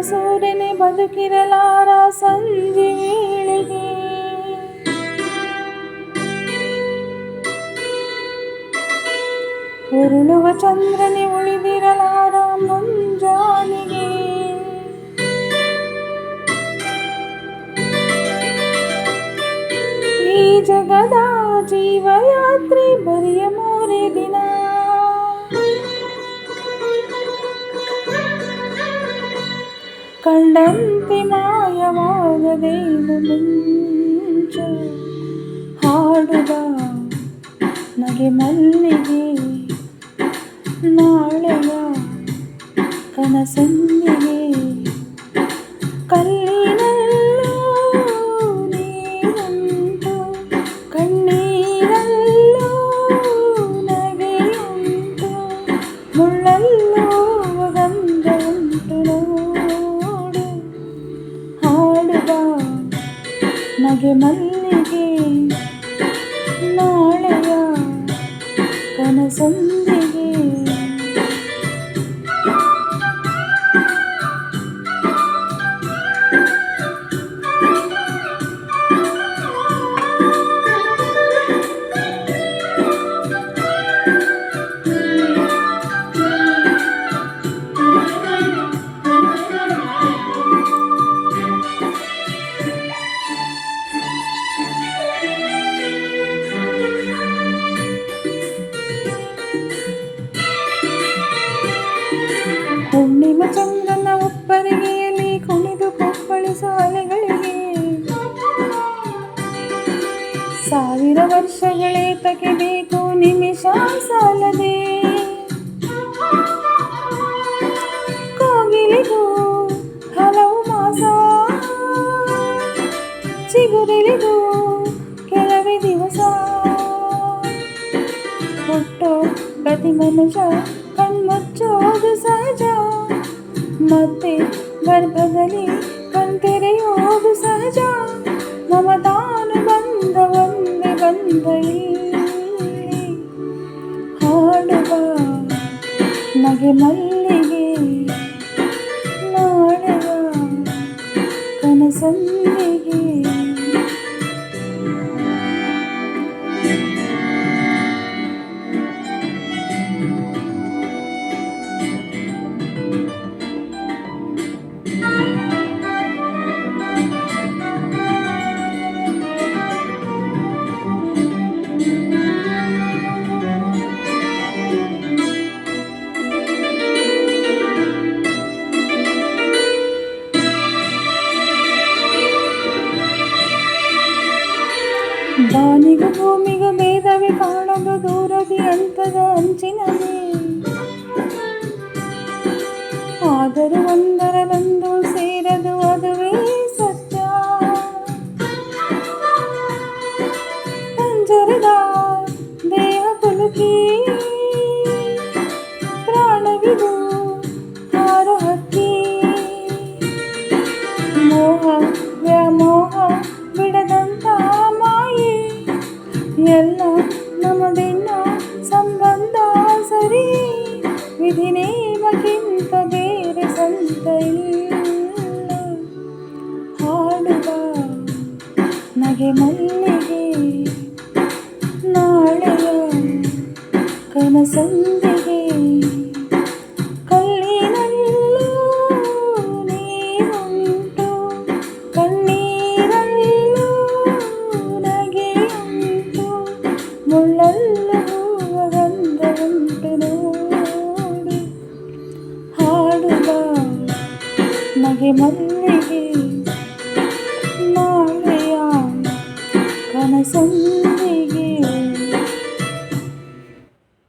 ಸೂರ್ಯನೆ ಬದುಕಿರಲಾರ ಸಂಜೆ ವೇಳೆಗೆ ಉರುಳುವ ಚಂದ್ರನೆ ಉಳಿದಿರಲಾರ ಮುಂಜಾನೆಗೆ ಈ ಜಗದ ಜೀವಯಾತ್ರೆ ಬರಿಯ ಮೂರೇ ದಿನ ಕಂಡಂತೆ ಮಾಯವಾಗದೇನು ಮಿಂಚು ಹಾಡುವ ನಗೆ ಮಲ್ಲಿಗೆ ನಾಳೆಯ ಕನಸನ್ನಿಗೆ ಕಲ್ಲಿನಲ್ಲೂ ನಗೆ ಮಲ್ಲಿಗೆ ನಾಳೆಯ ಕನಸೊಂದಿಗೆ ಸಾವಿರ ವರ್ಷಗಳೇತಕ್ಕೆ ಬೇಕು ನಿಮಿಷ ಸಾಲದೆ ಕೋಗಿಲಿಗೂ ಹಲವು ಮಾಸ ಚಿಗುರಿಲಿಗೂ ಕೆಲವೇ ದಿವಸ ಹುಟ್ಟೋ ಪ್ರತಿ ಮನುಷ್ಯ ಕಣ್ಮುಚ್ಚೋದು ಸಹಜ ಮತ್ತೆ ಗರ್ಭದಲ್ಲಿ ಕಣ್ತೆರೆಯೋದು ಸಹಜ ಮಮತಾನು ಬಂದ வழி ಬಾನಿಗೂ ಭೂಮಿಗೂ ಭೇದವೇ ಕಾಣದು ದೂರದಿ ಅಂತದ ಅಂಚಿನಲ್ಲಿ ಕನಸಂದಿಗೆ ಕಲ್ಲಿನಲ್ಲೂ ನೀರುಂಟು ಕಣ್ಣೀರಲ್ಲೂ ನಗೆಯುಂಟು ಮುಳ್ಳಲ್ಲೂ ಹೂವ ಗಂಧ ಉಂಟು ನೋಡು ಹಾಡುವ ನಗೆ ಮಲ್ಲಿಗೆ